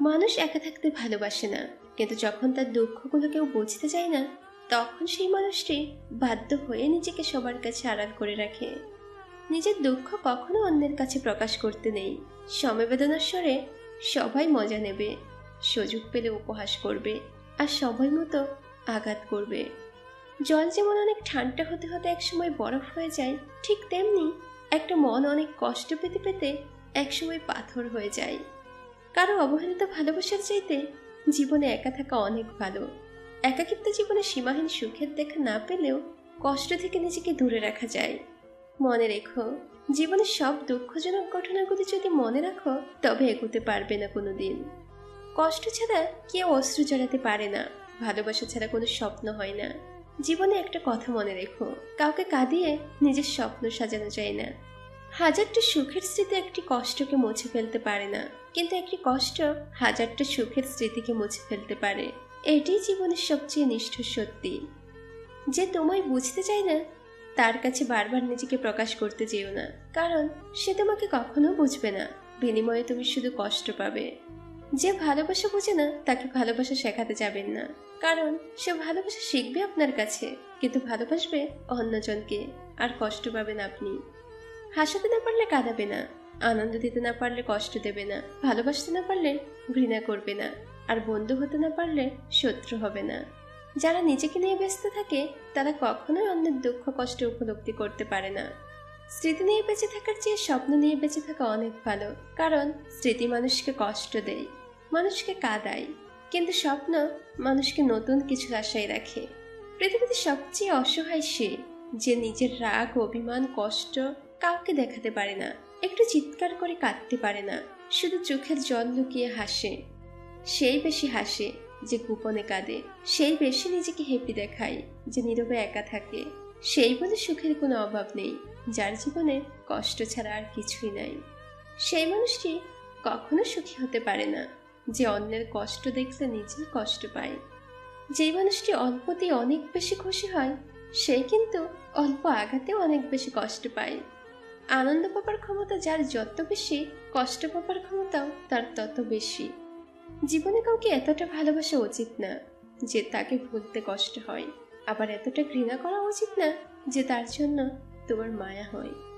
মানুষ একা থাকতে ভালোবাসে না। কিন্তু যখন তার দুঃখগুলো কেউ বুঝতে চায় না, তখন সেই মানুষটি বাধ্য হয়ে নিজেকে সবার কাছে আড়াল করে রাখে। নিজের দুঃখ কখনো অন্যের কাছে প্রকাশ করতে নেই। সমবেদনার স্বরে সবাই মজা নেবে, সুযোগ পেলে উপহাস করবে আর সবাই মতো আঘাত করবে। জল যেমন অনেক ঠান্ডা হতে হতে একসময় বরফ হয়ে যায়, ঠিক তেমনি একটা মন অনেক কষ্ট পেতে পেতে একসময় পাথর হয়ে যায়। কারও অবহেলিত ভালোবাসার চাইতে জীবনে একা থাকা অনেক ভালো। একাকিত্ব জীবনে সীমাহীন সুখের দেখা না পেলেও কষ্ট থেকে নিজেকে দূরে রাখা যায়। মনে রেখো, জীবনের সব দুঃখজনক ঘটনাগুলি যদি মনে রাখো, তবে এগোতে পারবে না কোনো দিন কষ্ট ছাড়া কেউ অস্ত্র জড়াতে পারে না। ভালোবাসা ছাড়া কোনো স্বপ্ন হয় না। জীবনে একটা কথা মনে রেখো, কাউকে কাঁদিয়ে নিজের স্বপ্ন সাজানো যায় না। হাজারটা সুখের স্মৃতি একটি কষ্টকে মুছে ফেলতে পারে না। কিন্তু একটি কষ্ট হাজারটা সুখের স্মৃতিকে মুছে ফেলতে পারে। এটাই জীবনের সবচেয়ে নিষ্ঠুর সত্যি। যে তোমায় বুঝতে চায় না, তার কাছে বারবার নিজেকে প্রকাশ করতে যেও না। কারণ সে তোমাকে কখনো বুঝবে না। বিনিময়ে তুমি শুধু কষ্ট পাবে। যে ভালোবাসা বোঝে না, তাকে ভালোবাসা শেখাতে যাবেন না। কারণ সে ভালোবাসা শিখবে আপনার কাছে, কিন্তু ভালোবাসবে অন্যজনকে। আর কষ্ট পাবেন আপনি। হাসাতে না পারলে কাঁদাবে না। আনন্দ দিতে না পারলে কষ্ট দেবে না। ভালোবাসতে না পারলে ঘৃণা করবে না। আর বন্ধু হতে না পারলে শত্রু হবে না। যারা নিজেকে নিয়ে ব্যস্ত থাকে, তারা কখনোই অন্যের দুঃখ, কষ্ট উপলব্ধি করতে পারে না। স্মৃতি নিয়ে বেঁচে থাকার চেয়ে স্বপ্ন নিয়ে বেঁচে থাকা অনেক ভালো। কারণ স্মৃতি মানুষকে কষ্ট দেয়, মানুষকে কাঁদায়। কিন্তু স্বপ্ন মানুষকে নতুন কিছু আশায় রাখে। পৃথিবীতে সবচেয়ে অসহায় সে, যে নিজের রাগ, অভিমান, কষ্ট কাউকে দেখাতে পারে না। একটু চিৎকার করে কাঁদতে পারে না। শুধু চোখের জল লুকিয়ে হাসে। সেই বেশি হাসে যে গোপনে কাঁদে। সেই বেশি নিজেকে হেপি দেখায় যে নীরবে একা থাকে। সেই বলে সুখের কোনো অভাব নেই। যার জীবনে কষ্ট ছাড়া আর কিছুই নাই। সেই মানুষটি কখনো সুখী হতে পারে না। যে অন্যের কষ্ট দেখলে নিজেই কষ্ট পায়। যেই মানুষটি অল্পতেই অনেক বেশি খুশি হয়, সে কিন্তু অল্প আঘাতেও অনেক বেশি কষ্ট পায়। আনন্দ পাবার ক্ষমতা যার যত বেশি, কষ্ট পাবার ক্ষমতাও তার তত বেশি। জীবনে কাউকে এতটা ভালোবাসা উচিত না যে তাকে ভুলতে কষ্ট হয়। আবার এতটা ঘৃণা করা উচিত না যে তার জন্য তোমার মায়া হয়।